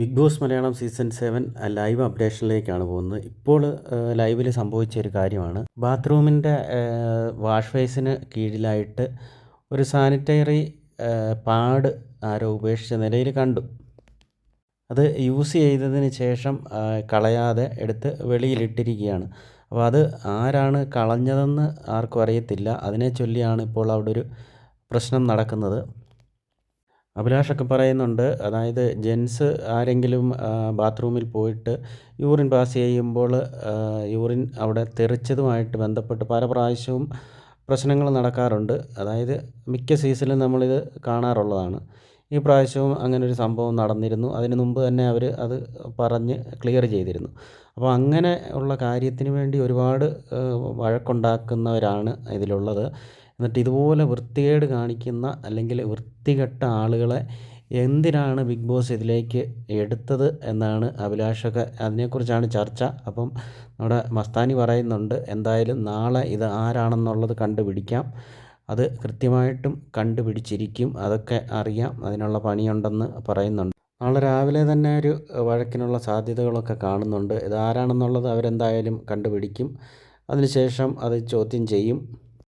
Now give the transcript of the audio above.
Big Boss Malayalam season seven live അപ്ഡേഷനിലേക്കാണ് പോകുന്നത്. ഇപ്പോൾ ലൈവിൽ സംഭവിച്ച ഒരു കാര്യമാണ്. ബാത്റൂമിന്റെ വാഷ് ബേസിന് കീഴിലായിട്ട് ഒരു സാനിറ്ററി പാഡ് ആരോ ഉപേക്ഷിച്ച നിലയിൽ കണ്ടു. അത് യൂസ് ചെയ്തതിന് ശേഷം കളയാതെ എടുത്ത് വെളിയിലിട്ടിരിക്കുകയാണ്. അപ്പോൾ അത് ആരാണ് കളഞ്ഞതെന്ന് ആർക്കും അറിയത്തില്ല. അതിനെ ചൊല്ലിയാണ് ഇപ്പോൾ അവിടെ ഒരു പ്രശ്നം നടക്കുന്നത്. അഭിലാഷൊക്കെ പറയുന്നുണ്ട്. അതായത് ജെൻസ് ആരെങ്കിലും ബാത്റൂമിൽ പോയിട്ട് യൂറിൻ പാസ് ചെയ്യുമ്പോൾ യൂറിൻ അവിടെ തെറിച്ചതുമായിട്ട് ബന്ധപ്പെട്ട് പല പ്രാവശ്യവും പ്രശ്നങ്ങൾ നടക്കാറുണ്ട്. അതായത് മിക്ക സീസണിലും നമ്മളിത് കാണാറുള്ളതാണ്. ഈ പ്രാവശ്യവും അങ്ങനെ ഒരു സംഭവം നടന്നിരുന്നു. അതിന് മുമ്പ് തന്നെ അവർ അത് പറഞ്ഞ് ക്ലിയർ ചെയ്തിരുന്നു. അപ്പോൾ അങ്ങനെ ഉള്ള കാര്യത്തിന് വേണ്ടി ഒരുപാട് വഴക്കുണ്ടാക്കുന്നവരാണ് ഇതിലുള്ളത്. എന്നിട്ട് ഇതുപോലെ വൃത്തികേട് കാണിക്കുന്ന അല്ലെങ്കിൽ വൃത്തികെട്ട ആളുകളെ എന്തിനാണ് ബിഗ് ബോസ് ഇതിലേക്ക് എടുത്തത് എന്നാണ് അഭിലാഷൊക്കെ അതിനെക്കുറിച്ചാണ് ചർച്ച. അപ്പം നമ്മുടെ മസ്താനി പറയുന്നുണ്ട് എന്തായാലും നാളെ ഇത് ആരാണെന്നുള്ളത് കണ്ടുപിടിക്കാം. അത് കൃത്യമായിട്ടും കണ്ടുപിടിച്ചിരിക്കും. അതൊക്കെ അറിയാം. അതിനുള്ള പണിയുണ്ടെന്ന് പറയുന്നുണ്ട്. നാളെ രാവിലെ തന്നെ ഒരു വഴക്കിനുള്ള സാധ്യതകളൊക്കെ കാണുന്നുണ്ട്. ഇത് ആരാണെന്നുള്ളത് അവരെന്തായാലും കണ്ടുപിടിക്കും. അതിനുശേഷം അത് ചോദ്യം ചെയ്യും.